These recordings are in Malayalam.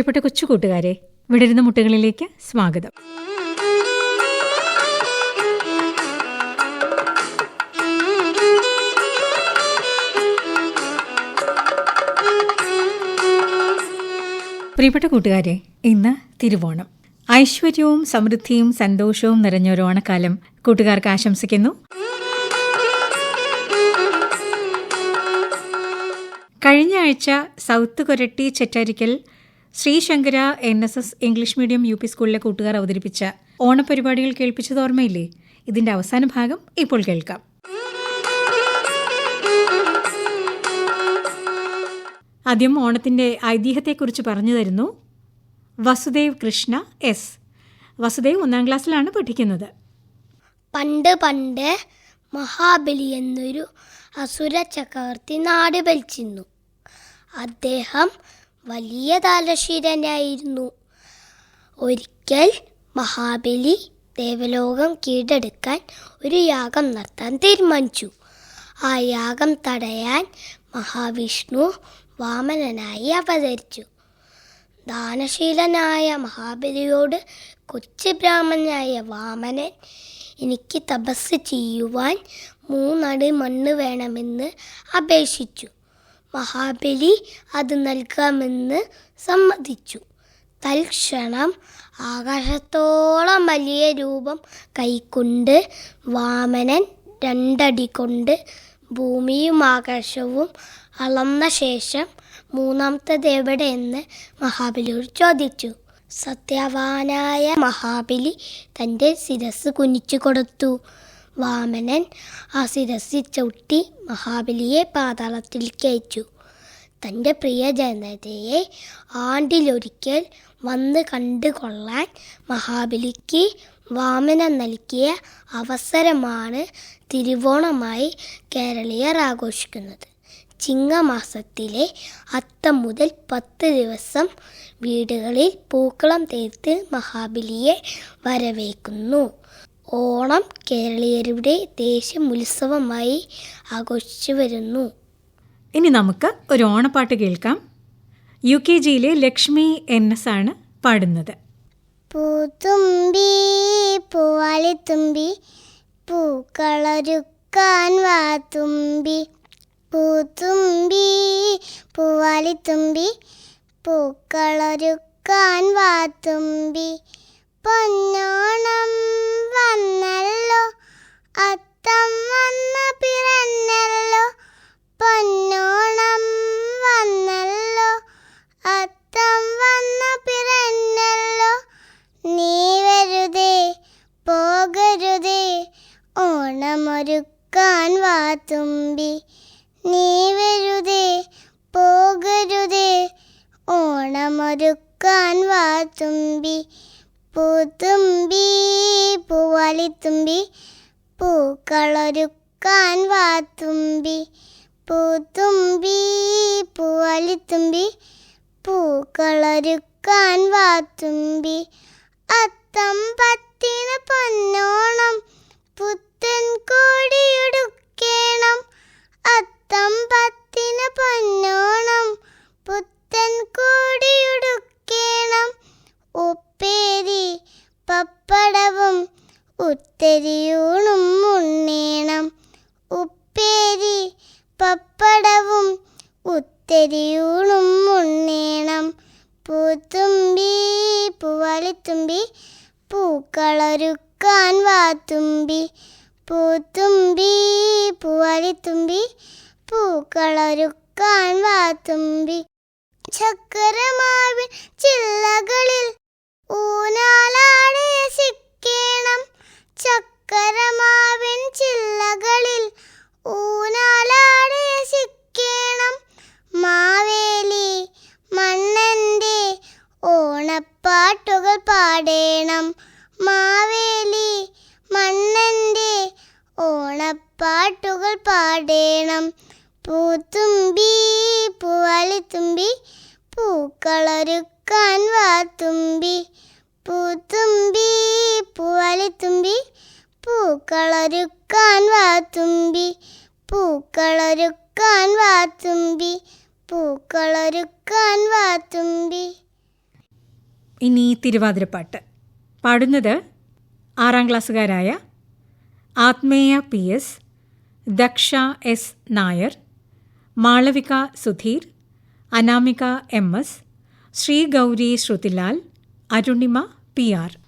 പ്രിയപ്പെട്ട കൊച്ചു കൂട്ടുകാരെ വിടരുന്ന മുട്ടുകളിലേക്ക് സ്വാഗതം. പ്രിയപ്പെട്ട കൂട്ടുകാരെ ഇന്ന് തിരുവോണം. ഐശ്വര്യവും സമൃദ്ധിയും സന്തോഷവും നിറഞ്ഞൊരു ഓണക്കാലം കൂട്ടുകാർക്ക് ആശംസിക്കുന്നു. കഴിഞ്ഞ ആഴ്ച south Koratty Chettarikkal Sreesankara N S S English medium U P സ്കൂളിലെ കൂട്ടുകാർ അവതരിപ്പിച്ച ഓണപരിപാടികൾ കേൾപ്പിച്ചത് ഓർമ്മയില്ലേ? ഇതിന്റെ അവസാന ഭാഗം ഇപ്പോൾ കേൾക്കാം. ആദ്യം ഓണത്തിന്റെ ഐതിഹ്യത്തെക്കുറിച്ച് പറഞ്ഞു തരുന്നു വസുദേവ് കൃഷ്ണ എസ്. വസുദേവ് ഒന്നാം ക്ലാസ്സിലാണ് പഠിക്കുന്നത്. പണ്ട് പണ്ട് മഹാബലി എന്നൊരു അസുര ചക്രവർത്തി നാട് ഭരിച്ചിരുന്നു. അദ്ദേഹം വലിയ താലശീലനായിരുന്നു. ഒരിക്കൽ മഹാബലി ദേവലോകം കീഴടക്കാൻ ഒരു യാഗം നടത്താൻ തീരുമാനിച്ചു. ആ യാഗം തടയാൻ മഹാവിഷ്ണു വാമനനായി അവതരിച്ചു. ദാനശീലനായ മഹാബലിയോട് കൊച്ചു ബ്രാഹ്മണനായ വാമനൻ എനിക്ക് തപസ് ചെയ്യുവാൻ മൂന്നടി മണ്ണ് വേണമെന്ന് അപേക്ഷിച്ചു. മഹാബലി അത് നൽകാമെന്ന് സമ്മതിച്ചു. തൽക്ഷണം ആകാശത്തോളം വലിയ രൂപം കൈക്കൊണ്ട് വാമനൻ രണ്ടടി കൊണ്ട് ഭൂമിയും ആകാശവും അളന്ന ശേഷം മൂന്നാമത്തത് എവിടെയെന്ന് മഹാബലിയോട് ചോദിച്ചു. സത്യവാനായ മഹാബലി തന്റെ ശിരസ് കുനിച്ചു കൊടുത്തു. വാമനൻ ആ ശിരസിൽ ചവിട്ടി മഹാബലിയെ പാതാളത്തിലേക്ക് അയച്ചു തന്റെ പ്രിയ ജനതയെ ആണ്ടിലൊരിക്കൽ വന്ന് കണ്ടുകൊള്ളാൻ മഹാബലിക്ക് വാമനൻ നൽകിയ അവസരമാണ് തിരുവോണമായി കേരളീയർ ആഘോഷിക്കുന്നത്. ചിങ്ങമാസത്തിലെ അത്തം മുതൽ പത്ത് ദിവസം വീടുകളിൽ പൂക്കളം തീർത്ത് മഹാബലിയെ വരവേക്കുന്നു. ഓണം കേരളീയരുടെ ദേശീയ ഉത്സവമായി ആഘോഷിച്ചു വരുന്നു. ഇനി നമുക്ക് ഒരു ഓണപ്പാട്ട് കേൾക്കാം. യു കെ ജിയിലെ ലക്ഷ്മി എൻ എസ് ആണ് പാടുന്നത്. പൂത്തുമ്പി പൂവാളിത്തുമ്പി പൂക്കളൊരുക്കാൻ വാത്തുമ്പി പൂത്തുമ്പി പൂവാലിത്തുമ്പി പൂക്കളൊരുക്കാൻ വാത്തുമ്പി പൊന്നോണം വന്നല്ലോ. അത്തം വന്ന പിറന്നല്ലോ. പൊന്നോണം വന്നല്ലോ. അത്തം വന്ന പിറന്നല്ലോ. നീ വരുതേ പോകരുതേ. ഓണമൊരുക്കാൻ വാത്തുമ്പി നീ വരുതേ പോകരുതേ. ഓണമൊരുക്കാൻ വാത്തുമ്പി പൂത്തുമ്പി പൂവാലിത്തുമ്പി പൂക്കളൊരുക്കാൻ വാത്തുമ്പി പൂത്തുമ്പി പൂവാലിത്തുമ്പി പൂക്കളൊരുക്കാൻ വാത്തുമ്പി അത്തം പത്തിന് പൊന്നോണം പുത്തൻ കോടിയുടുക്കേണം. അത്തം പത്തിന് പൊന്നോണം പുത്തൻ കോടിയുടുക്കേണം. ഉപ്പേരി പപ്പടവും ഉത്തരിയൂണും ഉണ്ണേണം. ഉപ്പേരി പപ്പടവും ഉത്തരിയൂണും ഉണ്ണേണം. പൂത്തുമ്പി പൂവാലിത്തുമ്പി പൂക്കളൊരുക്കാൻ വാത്തുമ്പി. പൂത്തുമ്പി പൂവാലിത്തുമ്പി പൂക്കളൊരുക്കാൻ വാത്തുമ്പി. ചക്കരമാവിൻ ചില്ലകളിൽ ഊനാലാടെ സിക്കേണം ചക്കരമാവിൻ ചില്ലകളിൽ. ഊനാലാടെ സിക്കേണം മാവേലി മണ്ണന്റെ ഓണപ്പാട്ടുകൾ പാടേണം മാവേലി മണ്ണന്റെ ഓണപ്പാട്ടുകൾ പാടേണം പൂത്തുമ്പി പൂവാലിത്തുമ്പി പൂക്കളൊരുക്കാൻ വാത്തുമ്പി പൂത്തുമ്പി പൂവാലിത്തുമ്പി പൂക്കളൊരുക്കാൻ വാത്തുമ്പി പൂക്കളൊരുക്കാൻ വാത്തുമ്പി പൂക്കളൊരുക്കാൻ വാത്തുമ്പി ഇനി തിരുവാതിരപ്പാട്ട്. പാടുന്നത് ആറാം ക്ലാസ്സുകാരായ Athmeya P S Daksha S Nair Malavika Sudheer Anamika M S Sreegauri Sruthilal Arunima P R.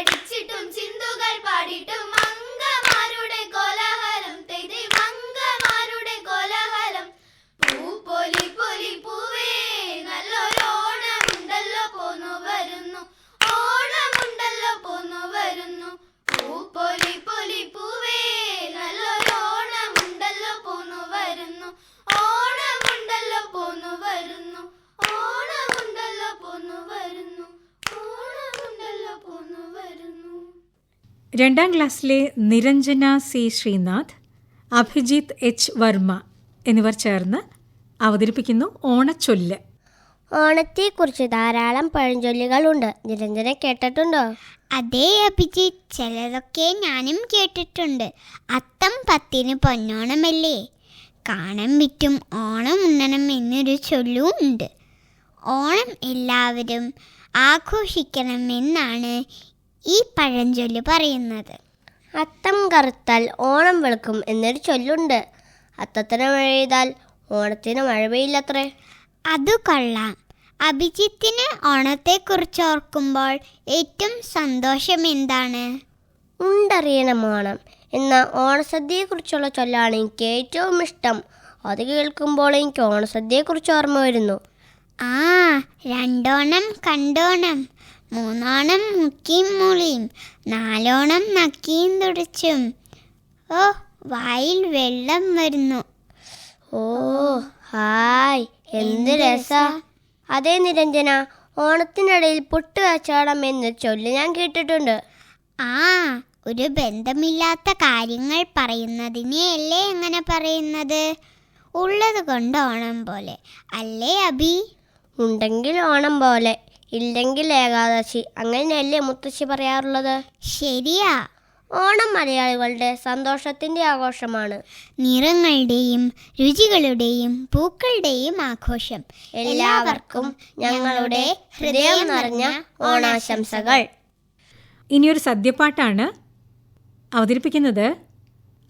പന്തടിച്ചിട്ടും ചിന്തുകൾ പാടിയിട്ടും രണ്ടാം ക്ലാസ്സിലെ നിരഞ്ജന സി. ശ്രീനാഥ് അഭിജിത്ത് എച്ച്. വർമ്മ എന്നിവർ ചേർന്ന് അവതരിപ്പിക്കുന്നു ഓണച്ചൊല്ല്. ഓണത്തെക്കുറിച്ച് ധാരാളം പഴഞ്ചൊല്ലുകളുണ്ട്. നിരഞ്ജന കേട്ടിട്ടുണ്ടോ? അതേ അഭിജിത്ത് ചിലതൊക്കെ ഞാനും കേട്ടിട്ടുണ്ട്. അത്തം പത്തിന് പൊന്നോണമല്ലേ? കാണം വിറ്റും ഓണം ഉണ്ണണം എന്നൊരു ചൊല്ലും ഉണ്ട്. ഓണം എല്ലാവരും ആഘോഷിക്കണം എന്നാണ് ഈ പഴഞ്ചൊല്ല് പറയുന്നത്. അത്തം കറുത്താൽ ഓണം വെളുക്കും എന്നൊരു ചൊല്ലുണ്ട്. അത്തത്തിന് മഴ പെയ്താൽ ഓണത്തിന് മഴ പെയ്യില്ലത്രേ. അത് കൊള്ളാം. അഭിജിത്തിന് ഓണത്തെക്കുറിച്ച് ഓർക്കുമ്പോൾ ഏറ്റവും സന്തോഷം എന്താണ്? ഉണ്ടറിയണം ഓണം എന്ന ഓണസദ്യയെക്കുറിച്ചുള്ള ചൊല്ലാണ് എനിക്ക് ഏറ്റവും ഇഷ്ടം. അത് കേൾക്കുമ്പോൾ എനിക്ക് ഓണസദ്യയെക്കുറിച്ച് ഓർമ്മ വരുന്നു. ആ രണ്ടോണം കണ്ടോണം. മൂന്നോണം മുക്കിയും മുളിയും നാലോണം നക്കിയും തുടച്ചും. ഓ വായിൽ വെള്ളം വരുന്നു. ഓ ഹായ് എന്ത് രസ. അതേ നിരഞ്ജന ഓണത്തിനിടയിൽ പുട്ട് കച്ചവടം എന്ന് ചൊല്ല് ഞാൻ കേട്ടിട്ടുണ്ട്. ആ ഒരു ബന്ധമില്ലാത്ത കാര്യങ്ങൾ പറയുന്നതിനെയല്ലേ എങ്ങനെ പറയുന്നത്? ഉള്ളത് കൊണ്ട് ഓണം പോലെ. അല്ലേ അഭി ഉണ്ടെങ്കിൽ ഓണം പോലെ. ഇല്ലെങ്കിൽ ഏകാദശി. അങ്ങനെയല്ലേ മുത്തശ്ശി പറയാറുള്ളത്? ശരിയാ. ഓണം മലയാളികളുടെ സന്തോഷത്തിന്റെ ആഘോഷമാണ്. നിറങ്ങളുടെയും രുചികളുടെയും പൂക്കളുടെയും ആഘോഷം. എല്ലാവർക്കും ഞങ്ങളുടെ ഹൃദയം നിറഞ്ഞ ഓണാശംസകൾ. ഇനിയൊരു സദ്യപ്പാട്ടാണ് അവതരിപ്പിക്കുന്നത്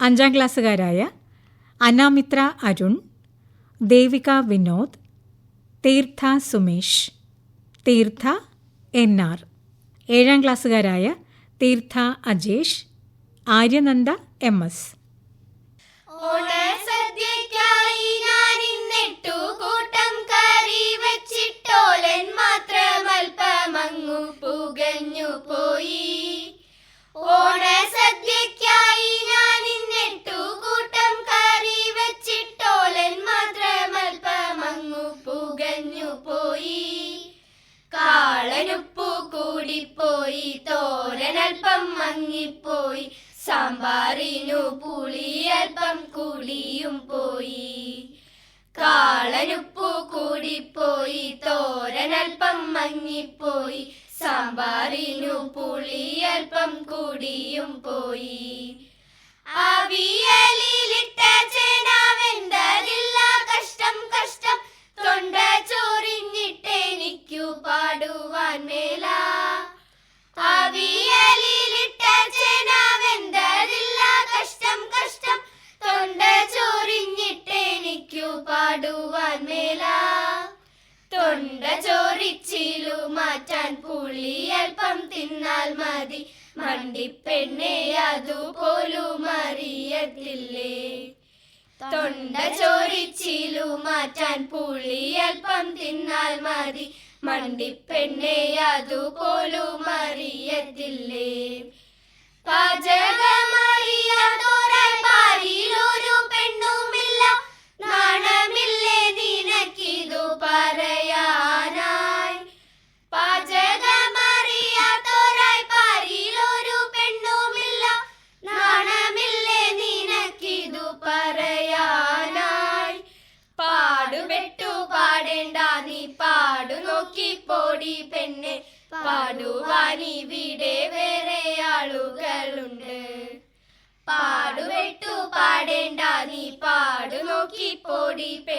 അഞ്ചാം ക്ലാസ്സുകാരായ അനാമിത്ര Arun Devika Vinod Theertha Sumesh. Theertha N R. ഏഴാം ക്ലാസ്സുകാരായ തീർത്ഥ അജേഷ് ആര്യനന്ദ എം എസ്. ഓണസദ്യക്കായി കൂടിപ്പോയി തോരനൽപ്പം മങ്ങിപ്പോയി സാമ്പാറിനു പുളി അല്പം കൂടിയും പോയി. കാളനുപ്പു കൂടിപ്പോയി തോരനൽപ്പം മങ്ങിപ്പോയി സാമ്പാറിനു പുളി അല്പം കൂടിയും പോയി. അവിയലിലിട്ട ചേനാവെന്തതില്ല കഷ്ടം കഷ്ടം തൊണ്ട ചോറിഞ്ഞിട്ടെനിക്കു പാടുവാൻ മേല. അവിയലിലിട്ട ചേനാവെന്തതില്ല കഷ്ടം കഷ്ടം തൊണ്ട ചോറിഞ്ഞിട്ടെനിക്കു പാടുവാൻ മേല. തൊണ്ട ചോറിച്ചിലു മാറ്റാൻ പുളി അല്പം തിന്നാൽ മതി. മണ്ടിപ്പെണ്ണെ അതുപോലും അറിയത്തില്ലേ തൊണ്ട ചോരിച്ചിലു മാറ്റാൻ പുളി അല്പം തിന്നാൽ മതി. മണ്ടിപ്പെണ്ണെ അതുപോലും അറിയത്തില്ലേ? പാചകമറിയാതോരായി പാരിലൊരു പെണ്ണുമില്ല. നാണമില്ലേ നിനക്കിതു പറയാനായി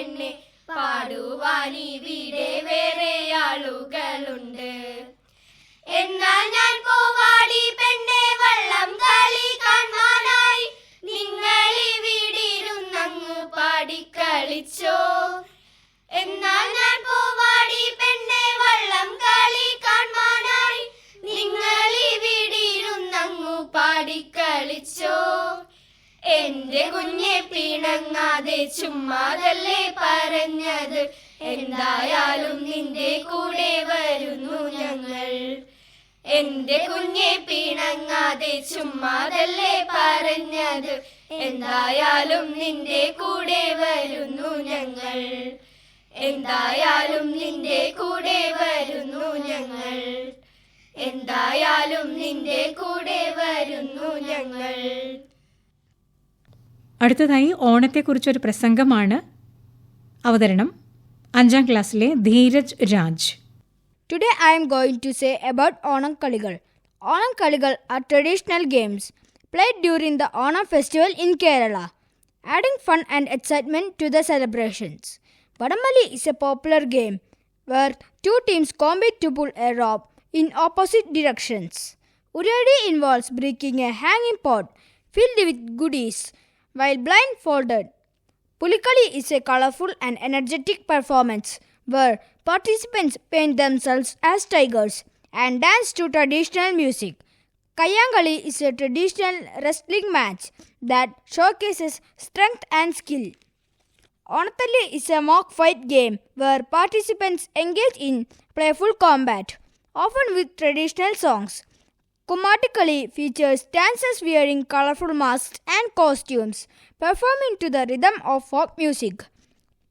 പെണ്ണെ പാടുവാനിവിടെ എന്തായാലും നിന്റെ കൂടെ വരുന്നു ഞങ്ങൾ. എന്തായാലും നിന്റെ കൂടെ വരുന്നു ഞങ്ങൾ. അടുത്തതായി ഓണത്തെക്കുറിച്ചൊരു പ്രസംഗമാണ്. അവതരണം അഞ്ചാം ക്ലാസ്സിലെ Dheeraj Raj. Today I am going to say about Onam കളികൾ. ഓണം കളികൾ are traditional games played during the Onam festival in Kerala adding fun and excitement to the celebrations Vadamali is a popular game where two teams compete to pull a rope in opposite directions. Uriadi involves breaking a hanging pot filled with goodies while blindfolded. Pulikali is a colorful and energetic performance where participants paint themselves as tigers and dance to traditional music. Kayangali is a traditional wrestling match that showcases strength and skill. Onathalli is a mock fight game where participants engage in playful combat, often with traditional songs. Kumatikali features dancers wearing colorful masks and costumes, performing to the rhythm of folk music.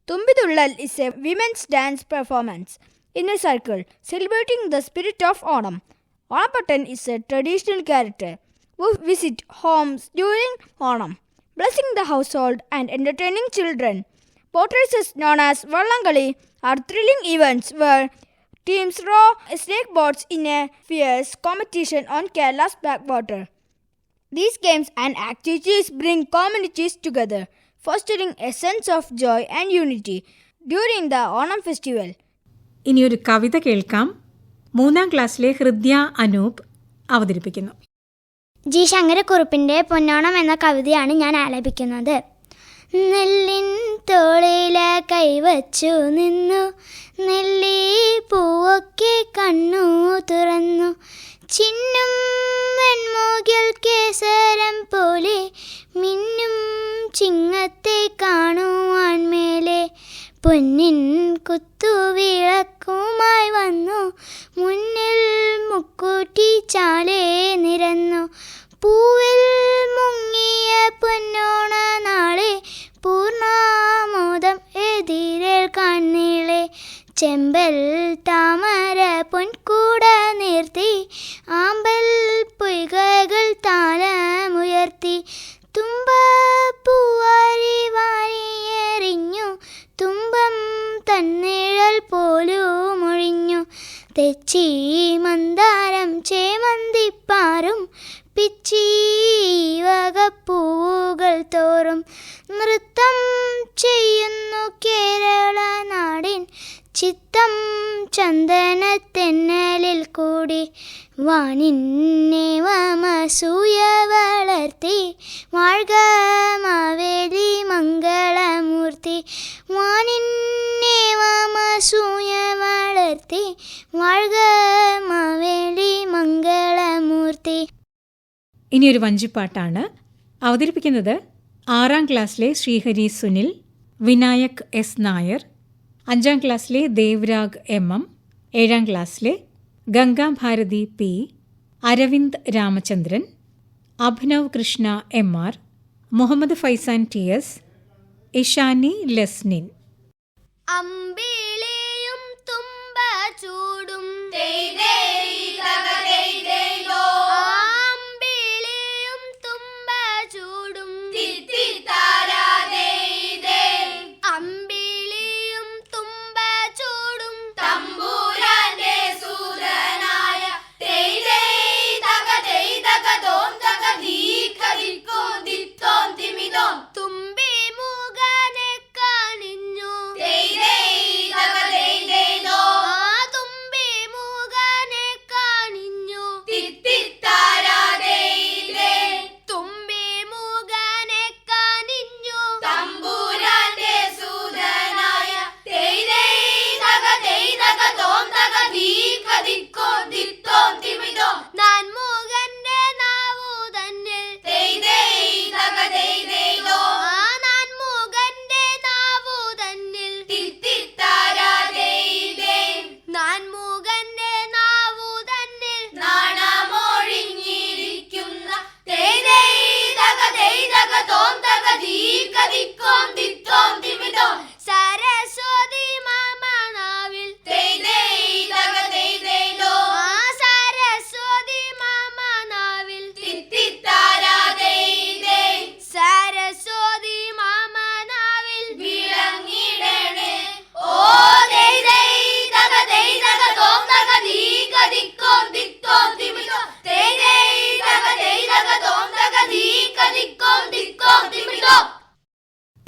Tumbidullal is a women's dance performance in a circle celebrating the spirit of autumn. Onapatan is a traditional character who visit homes during autumn, blessing the household and entertaining children. Boat races known as Vallangali are thrilling events where teams row snakeboards in a fierce competition on Kerala's backwater. These games and activities bring communities together, fostering a sense of joy and unity during the Onam festival. ഇനിയൊരു കവിത കേൾക്കാം മൂന്നാം ക്ലാസ്സിലെ ഹൃദ്യ അനൂപ് അവതരിപ്പിക്കുന്നു ജി ശങ്കരക്കുറുപ്പിന്റെ പൊന്നോണം എന്ന കവിതയാണ് ഞാൻ ആലപിക്കുന്നത് നെല്ലിൻ തോളില കൈവച്ചു നിന്നു. നെല്ലി പൂവൊക്കെ കണ്ണു തുറന്നു. ചിന്നും വെൺമൂകിൽ കേസരം പോലെ മിന്നും ചിങ്ങത്തെ കാണുവാൻ മേലെ. പൊന്നിൻ കുത്തുവിളക്കുമായി വന്നു. മുന്നിൽ മുക്കൂട്ടി ചാലേ നിരന്നു. പൂവിൽ ചെമ്പൽ ചന്ദനത്തെന്നലിൽ കൂടി വാനിന്നെ വമസൂയ വളർത്തി വാഴ്ക മാവേലി മംഗളമൂർത്തി വാനിന്നെ വമസൂയ വളർത്തി വാഴ്ക മാവേലി മംഗളമൂർത്തി. ഇനിയൊരു വഞ്ചിപ്പാട്ടാണ്. അവതരിപ്പിക്കുന്നത് ആറാം ക്ലാസ്സിലെ ശ്രീഹരി സുനിൽ വിനായക് എസ് നായർ അഞ്ചാം ക്ലാസ്സിലെ ദേവ്രാഗ് എം എം ഏഴാം ക്ലാസ്സിലെ Gangabharathi P Aravind Ramachandran Abhinav Krishna M R Muhammed Faizan T S Ishani Lasnin. അമ്പിളിയും തുമ്പ ചൂടും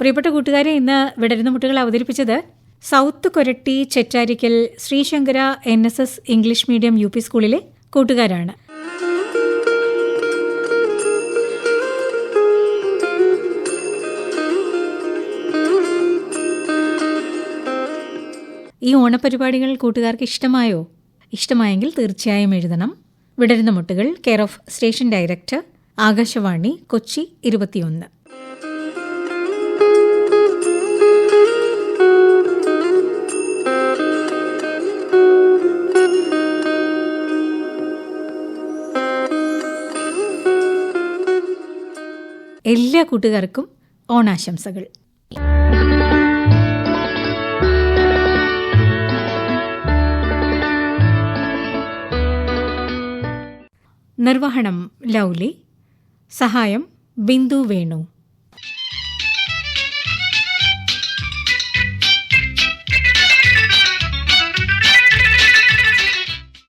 പ്രിയപ്പെട്ട കൂട്ടുകാരെ ഇന്ന് വിടരുന്ന മുട്ടുകൾ അവതരിപ്പിച്ചത് south Koratty Chettarikkal Sreesankara N S S English medium U P സ്കൂളിലെ കൂട്ടുകാരാണ്. ഈ ഓണപരിപാടികൾ കൂട്ടുകാർക്ക് ഇഷ്ടമായോ? ഇഷ്ടമായെങ്കിൽ തീർച്ചയായും എഴുതണം. വിടരുന്ന മുട്ടുകൾ care of station director Akashvani Kochi ഇരുപത്തിയൊന്ന്. എല്ലാ കൂട്ടുകാർക്കും ഓണാശംസകൾ. നിർവഹണം ലൗലി സഹായം ബിന്ദു വേണു.